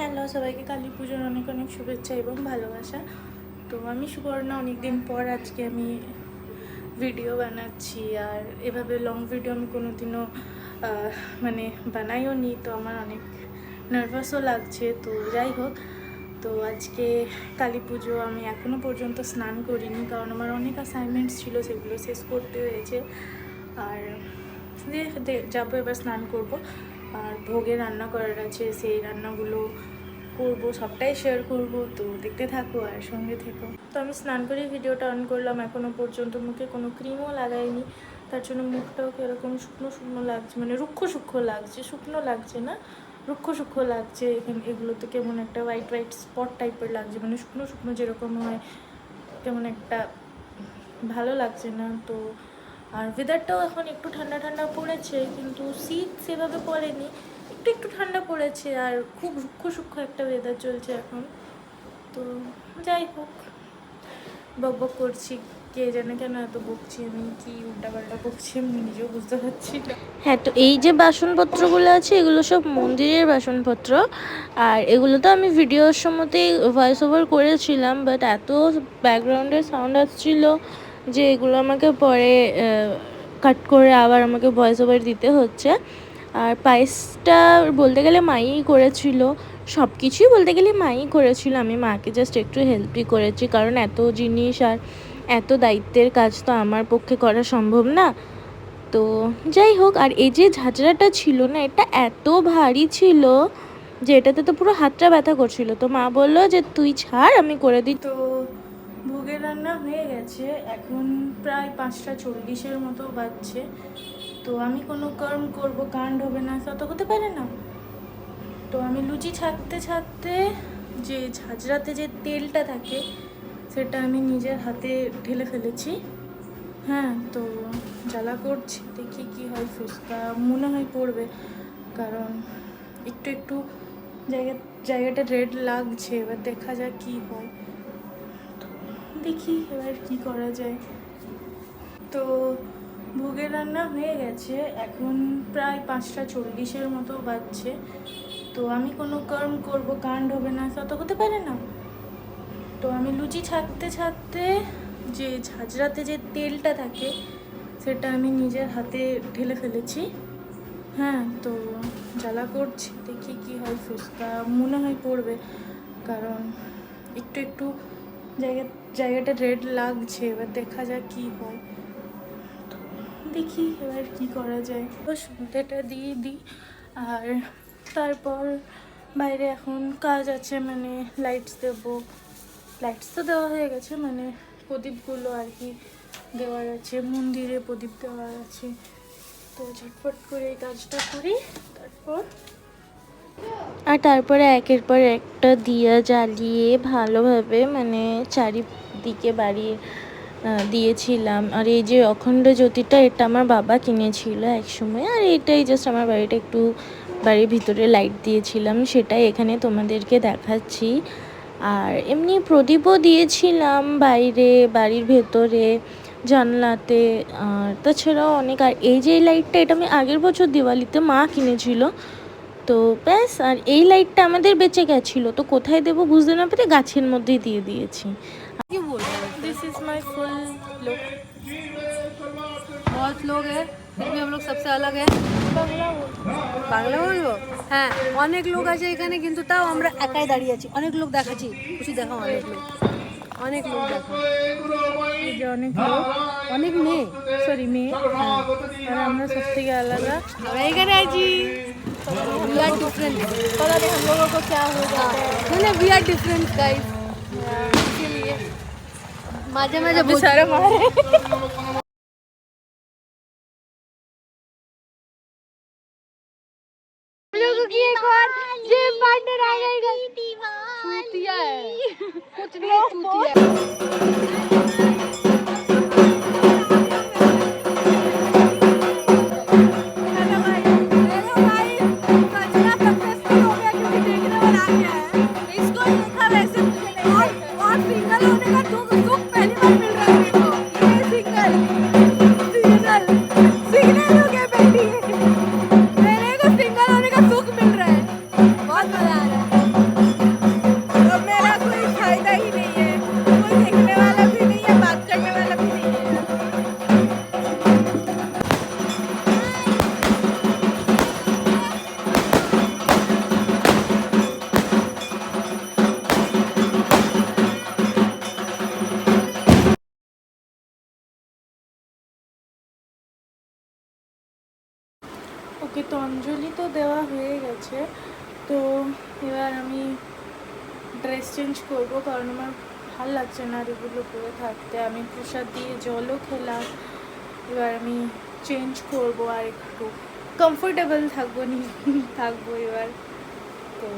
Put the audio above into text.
Hello সবাইকে কালী পুজোর অনেক অনেক শুভেচ্ছা এবং ভালোবাসা। তো আমি সুবর্ণা অনেক দিন পর আজকে আমি ভিডিও বানাচ্ছি আর এভাবে লং ভিডিও আমি কোনোদিনও আহ, মানে বানাইও নি তো আমার অনেক নার্ভাসও লাগছে। তো যাই হোক তো আজকে কালী পুজো আমি এখনও পর্যন্ত স্নান করিনি কারণ আমার অনেক অ্যাসাইনমেন্টস ছিল সেগুলো শেষ করতে হয়েছে। আর যাব এবার স্নান করব। আর ভোগে রান্না করার আছে, সেই রান্নাগুলো করব, সবটাই শেয়ার করব। তো দেখতে থাকো আর সঙ্গে থেকো। তো আমি স্নান করে ভিডিওটা অন করলাম এখনও পর্যন্ত মুখে কোনো ক্রিমও লাগাইনি। তার জন্য মুখটাও কীরকম শুকনো শুকনো লাগছে মানে রুক্ষ সূক্ষ্ম লাগছে, শুকনো লাগছে না, রুক্ষ সূক্ষ্ম লাগছে। এখানে, এগুলোতে কেমন একটা হোয়াইট হোয়াইট স্পট টাইপের লাগছে মানে শুকনো শুকনো যেরকম হয় কেমন একটা ভালো লাগছে না। তো আর ওয়েদারটাও এখন একটু ঠান্ডা ঠান্ডা পড়েছে, কিন্তু শীত সেভাবে পড়েনি। একটু একটু ঠান্ডা পড়েছে আর খুব রুক্ষ সূক্ষ্ম একটা ওয়েদার চলছে এখন। তো যাই হোক, বক বক করছি। কে জানে কেন এত বকছি আমি, কি উল্টাপাল্টা বকছি আমি নিজেও বুঝতে পারছি হ্যাঁ তো এই যে বাসনপত্রগুলো আছে, এগুলো সব মন্দিরের বাসনপত্র। আর এগুলো তো আমি ভিডিওর সময়তেই ভয়েস ওভার করেছিলাম বাট এত ব্যাকগ্রাউন্ডের সাউন্ড আসছিল। যে এগুলো আমাকে পরে কাট করে আবার আমাকে ভয়েস ওভার দিতে হচ্ছে। আর পায়েসটা বলতে গেলে মাই করেছিল। সব কিছুই বলতে গেলে মাই করেছিল। আমি মাকে জাস্ট একটু হেল্পই করেছি। কারণ এত জিনিস আর এত দায়িত্বের কাজ তো আমার পক্ষে করা সম্ভব না। তো যাই হোক, আর এই যে ঝাঁঝরাটা ছিল না, এটা এত ভারী ছিল যে এটাতে তো পুরো হাতটা ব্যথা করছিল। তো মা বলল যে, তুই ছাড়, আমি করে দিই তো ভোগের রান্না হয়ে গেছে। এখন প্রায় পাঁচটা চল্লিশের মতো বাজছে। তো আমি কোনো কর্ম করব, কাণ্ড হবে না তত হতে পারে না। তো আমি লুচি ছাড়তে ছাড়তে যে ঝাঁঝরাতে যে তেলটা থাকে, সেটা আমি নিজের হাতে ঢেলে ফেলেছি। হ্যাঁ তো জ্বালা করছি, দেখি কি হয়, ফুচকা মনে হয় পড়বে। কারণ একটু একটু জায়গা, জায়গাটা রেড লাগছে, এবার দেখা যাক কি হয়। দেখি এবার কি করা যায়। তো ভোগের রান্না হয়ে গেছে। এখন প্রায় পাঁচটা চল্লিশের মতো বাজছে। তো আমি কোনো কর্ম করব, কাণ্ড হবে না তত হতে পারে না। তো আমি লুচি ছাড়তে ছাড়তে যে ঝাঁঝরাতে যে তেলটা থাকে, সেটা আমি নিজের হাতে ঢেলে ফেলেছি। হ্যাঁ তো জ্বালা করছি, দেখি কি হয়, ফুচকা মনে হয় পড়বে। কারণ একটু একটু জায়গা জায়গাটা রেড লাগছে, এবার দেখা যাক কি হয়। দেখি এবার কি করা যায়। তো সন্ধ্যাটা দিয়ে দিই, আর তারপর বাইরে এখন কাজ আছে মানে লাইটস দেবো। লাইটস তো দেওয়া হয়ে গেছে মানে প্রদীপগুলো আর কি দেওয়ার আছে, মন্দিরে প্রদীপ দেওয়ার আছে। তো ঝটপট করে এই কাজটা করি, তারপর আর তারপরে একের পর একটা দিয়া জ্বালিয়ে ভালোভাবে মানে চারিদিকে বাড়িয়ে দিয়েছিলাম। আর এই যে অখণ্ড জ্যোতিটা, এটা আমার বাবা কিনেছিল এক সময় আর এটাই জাস্ট আমার বাড়িটা একটু বাড়ির ভিতরে লাইট দিয়েছিলাম, সেটাই এখানে তোমাদেরকে দেখাচ্ছি। আর এমনি প্রদীপও দিয়েছিলাম বাইরে, বাড়ির ভেতরে, জানলাতে। আর তাছাড়াও অনেক, আর এই যে লাইটটা এটা আমি আগের বছর দিওয়ালিতে মা কিনেছিল। তো ব্যাস আর এই লাইটটা আমাদের বেঁচে গেছিলো তো কোথায় দেবো বুঝতে না পেরে গাছের মধ্যেই দিয়ে দিয়েছি this is my full look बहुत लोग हैं फिर भी हम लोग सबसे अलग है বাংলা বলবো হ্যাঁ অনেক লোক আছে এখানে কিন্তু তাও আমরা একাই দাঁড়িয়ে আছি অনেক লোক দেখাচ্ছি খুশি দেখা অনেক লোক অনেক লোক দেখা এই যে অনেক লোক অনেক মেয়ে সরি মেয়ে আর আমরা সব থেকে আলাদা আমরা এখানে আছি वी आर डिफरेंट पता नहीं हम लोगों को क्या होगा जाता है। ना वी आर डिफरेंट गाइस इसीलिए माझे बहुत सारे मारे। की एक और जिम पार्टनर आ गई है। कुछ नहीं टूटी ওকে তো অঞ্জলি তো দেওয়া হয়ে গেছে, তো এবার আমি ড্রেস চেঞ্জ করব কারণ আমার ভালো লাগছে না আর এগুলো পরে থাকতে। আমি প্রসাদ দিয়ে জলও খেলাম, এবার আমি চেঞ্জ করব আর একটু কমফোর্টেবল থাকব নি, থাকব এবার, তো